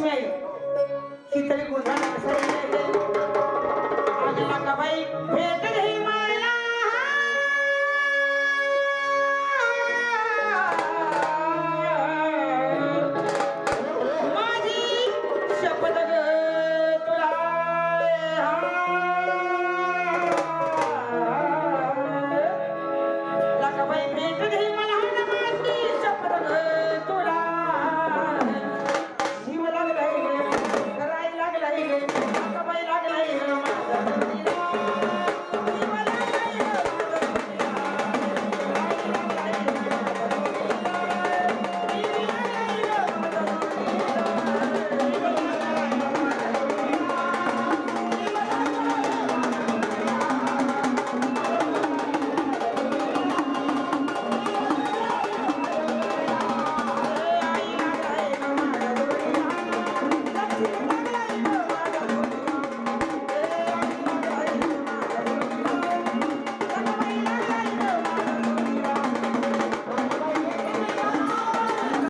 Lakshmi आई शीतळी गुंढाणा